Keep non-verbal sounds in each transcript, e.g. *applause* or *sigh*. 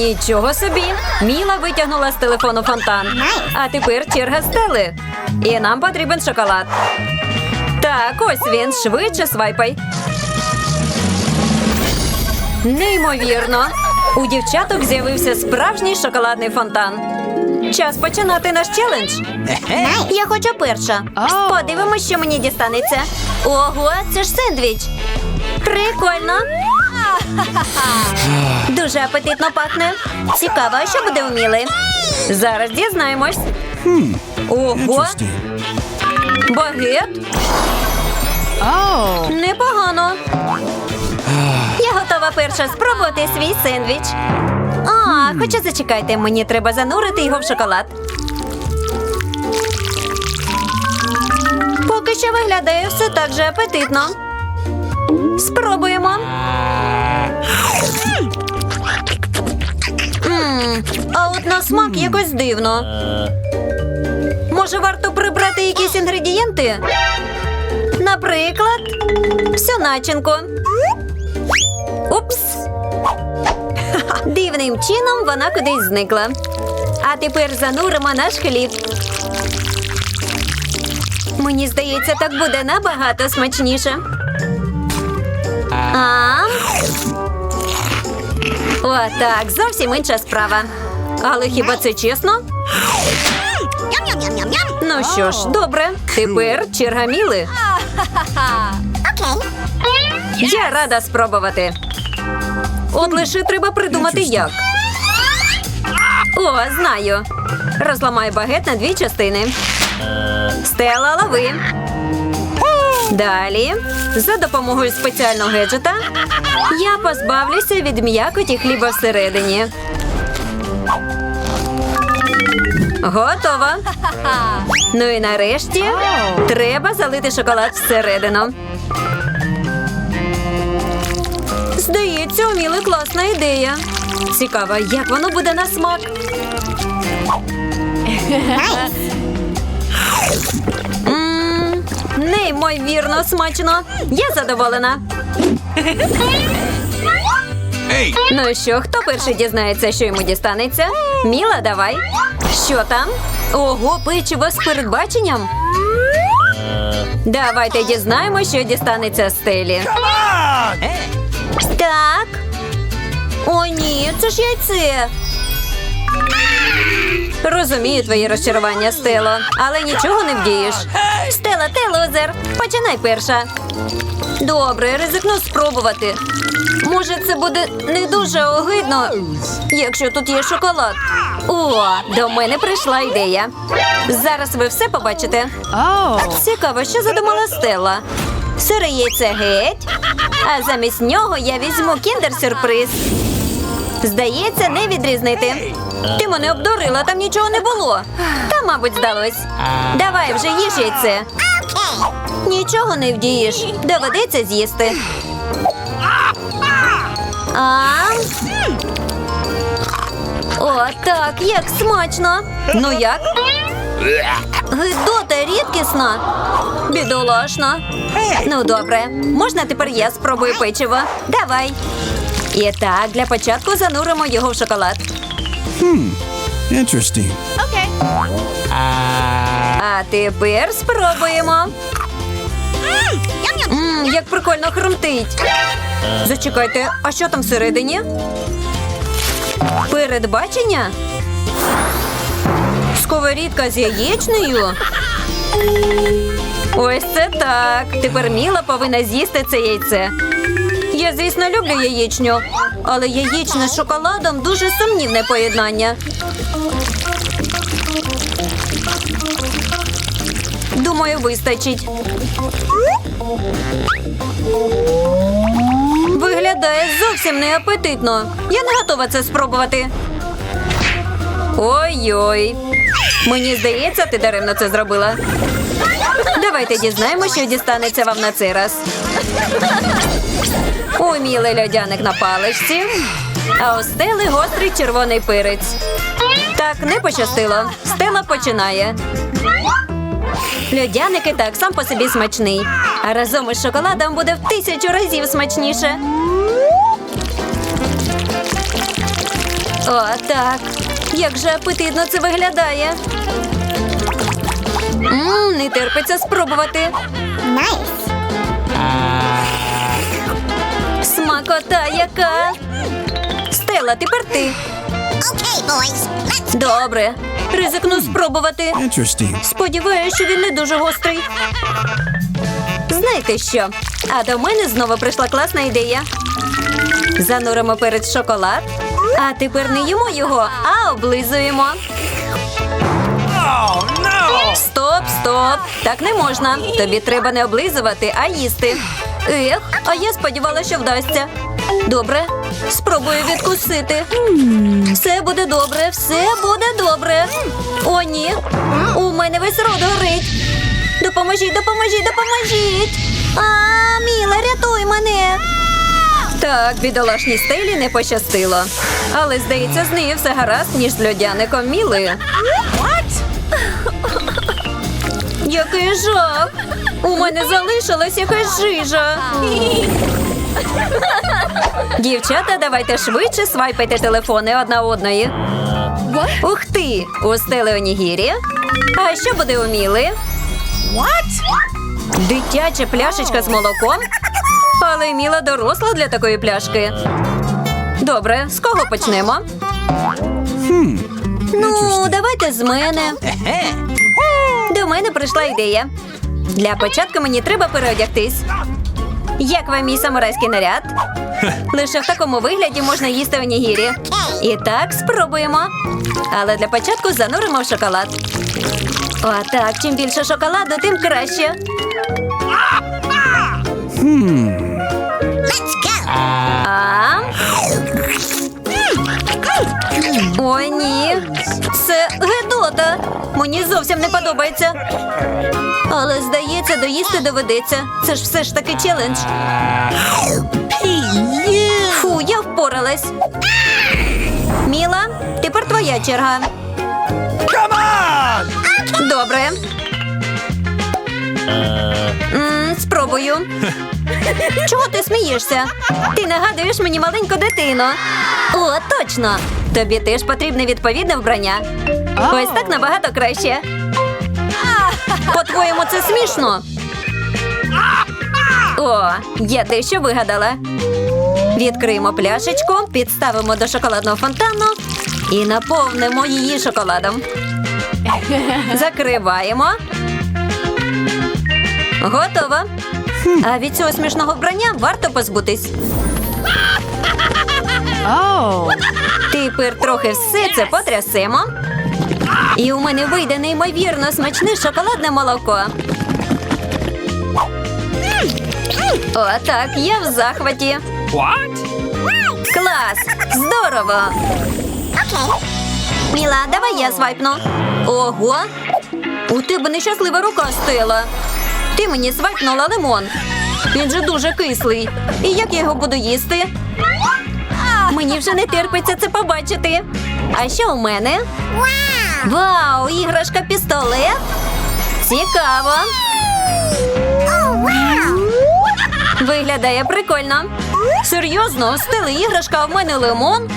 Нічого собі. Міла витягнула з телефону фонтан. А тепер черга стели. І нам потрібен шоколад. Так, ось він. Швидше свайпай. Неймовірно. У дівчаток з'явився справжній шоколадний фонтан. Час починати наш челендж. Я хочу перша. Подивимось, що мені дістанеться. Ого, це ж сендвіч. Прикольно. *laughs* Дуже апетитно пахне. Цікаво, що буде вміли. Зараз дізнаємось. Ого, багет. Непогано. Я готова перша спробувати свій сендвіч. А, хоча зачекайте, мені треба занурити його в шоколад. Поки що виглядає все так же апетитно. Спробуємо. Мм, а от на смак якось дивно. Може, варто прибрати якісь інгредієнти? Наприклад, всю начинку. Упс. *laughs* Дивним чином вона кудись зникла. А тепер зануримо наш хліб. Мені здається, так буде набагато смачніше. А? О, так, зовсім інша справа. Але хіба це чесно? Ну що ж, добре. Тепер черга Міли. Я рада спробувати. От лише треба придумати як. О, знаю. Розламаю багет на дві частини. Стела лави. Далі, за допомогою спеціального геджета, я позбавлюся від м'якоті хліба всередині. Готово. Ну і нарешті треба залити шоколад всередину. Здається, у Міли класна ідея. Цікаво, як воно буде на смак. Неймовірно смачно. Я задоволена. Hey, Ну що, хто перший дізнається, що йому дістанеться? Міла, давай. Що там? Ого, печиво з передбаченням. Давайте дізнаємо, що дістанеться стелі. Так. О, ні, це ж яйце. Розумію твоє розчарування, Стело, але нічого не вдієш. Стела, ти лузер. Починай перша. Добре, ризикну спробувати. Може, це буде не дуже огидно, якщо тут є шоколад. О, до мене прийшла ідея. Зараз ви все побачите. Цікаво, що задумала Стелла. Сире яйце геть, а замість нього я візьму кіндер-сюрприз. Здається, не відрізнити. Ти мене обдурила, там нічого не було. Та, мабуть, здалось. Давай вже їж яйце. Нічого не вдієш. Доведеться з'їсти. А? О, так, як смачно. Ну як? Гидота рідкісна. Бідолашна. Ну, добре. Можна тепер я спробую печиво? Давай. І так, для початку зануримо його в шоколад. interesting. А тепер спробуємо. Мм, як прикольно хрумтить. Зачекайте, а що там всередині? Передбачення? Сковорідка з яєчнею? Ось це так. Тепер Міла повинна з'їсти це яйце. Я, звісно, люблю яєчню, але яєчне з шоколадом дуже сумнівне поєднання. Думаю, вистачить. Виглядає зовсім неапетитно. Я не готова це спробувати. Ой-ой. Мені здається, ти даремно це зробила. Давайте дізнаємося, що дістанеться вам на цей раз. Умілий льодяник на паличці, а у гострий червоний перець. Так, не пощастило. Стела починає. Льодяник і так сам по собі смачний. А разом із шоколадом буде в тисячу разів смачніше. О, так. Як же апетитно це виглядає. Мм, не терпиться спробувати. Nice. Смакота яка. Стела, тепер ти. Okay, boys. Let's Добре. Ризикну спробувати. Interesting. Сподіваюся, що він не дуже гострий. Знаєте що? А до мене знову прийшла класна ідея. Зануримо перед шоколад, а тепер не їмо його, а облизуємо. Стоп, стоп! Так не можна. Тобі треба не облизувати, а їсти. Ех, а я сподівалася, що вдасться. Добре, спробую відкусити. Все буде добре, все буде добре. О, ні. У мене весь рот горить. Допоможіть, допоможіть, допоможіть. А, Міла, рятуй мене. Так, бідолашній стелі не пощастило. Але, здається, з нею все гаразд, ніж з льодяником Міли. Який жах! У мене залишилась якась жижа. Дівчата, давайте швидше свайпайте телефони одна одної. Ух ти! У стели онігірі. А що буде у Міли? Дитяча пляшечка з молоком? Але Міла доросла для такої пляшки. Добре, з кого почнемо? Ну, давайте з мене. До мене прийшла ідея. Для початку мені треба переодягтись. Як вам мій самурайський наряд? Лише в такому вигляді можна їсти в нігірі. І так спробуємо. Але для початку зануримо в шоколад. О, так, чим більше шоколаду, тим краще. let's Мені зовсім не подобається. Але, здається, доїсти доведеться. Це ж все ж таки челендж. Фу, я впоралась. Міла, тепер твоя черга. Добре. М, спробую. *laughs* Чого ти смієшся? Ти нагадуєш мені маленьку дитину. О, точно! Тобі теж потрібне відповідне вбрання. Ось так набагато краще. По-твоєму, це смішно. О, я дещо вигадала. Відкриємо пляшечку, підставимо до шоколадного фонтану і наповнимо її шоколадом. Закриваємо. Готово. А від цього смішного вбрання варто позбутись. Тепер трохи все це потрясемо. І у мене вийде неймовірно смачне шоколадне молоко. О, так, я в захваті. Клас! Здорово! Okay. Міла, давай я свайпну. Ого! У тебе нещаслива рука стела. Ти мені свайпнула лимон. Він же дуже кислий. І як я його буду їсти? Мені вже не терпиться це побачити. А що у мене? Вау, іграшка пістолет. Цікаво. Виглядає прикольно. Серйозно, у стели іграшка, а в мене лимон.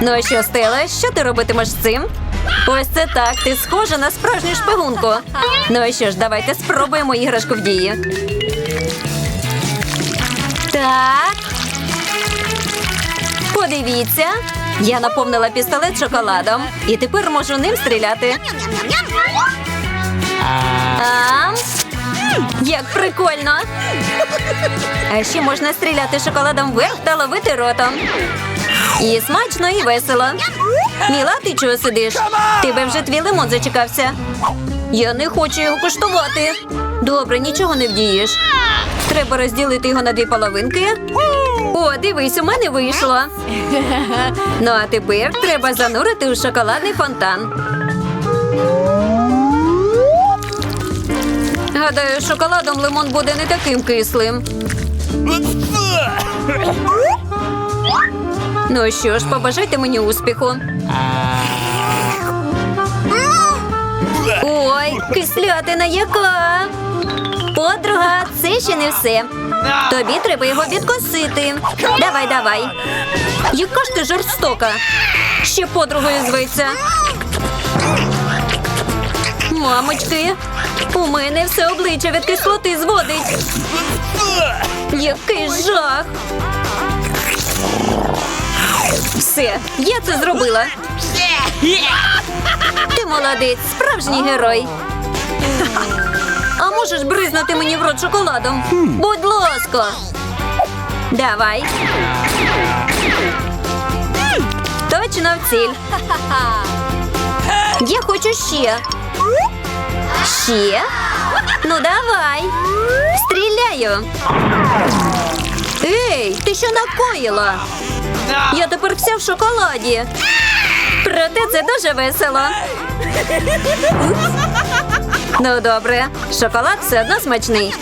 Ну а що, Стела, що ти робитимеш з цим? Ось це так, ти схожа на справжню шпигунку. Ну а що ж, давайте спробуємо іграшку в дії. Так. Подивіться. Я наповнила пістолет шоколадом і тепер можу ним стріляти. А? Як прикольно! А ще можна стріляти шоколадом вверх та ловити ротом. І смачно, і весело. Міла, ти чого сидиш? Тебе вже твій лимон зачекався. Я не хочу його куштувати. Добре, нічого не вдієш. Треба розділити його на дві половинки. О, дивись, у мене вийшло. Ну а тепер треба занурити у шоколадний фонтан. Гадаю, шоколадом лимон буде не таким кислим. Ну що ж, побажайте мені успіху. Ой, кислятина яка. Подруга, це ще не все. Тобі треба його відкосити. Давай, давай. Яка ж ти жорстока? Ще подругою зветься. Мамочки, у мене все обличчя від кислоти зводить. Який жах. Все, я це зробила. Ти молодець, справжній герой. А можеш бризнути мені в рот шоколадом? Будь ласка. Давай. Точно в ціль. Я хочу ще. Ще? Ну давай. Стріляю. Ей, ти що накоїла? Я тепер вся в шоколаді. Проте це дуже весело. Ну добре, шоколад все одно смачний.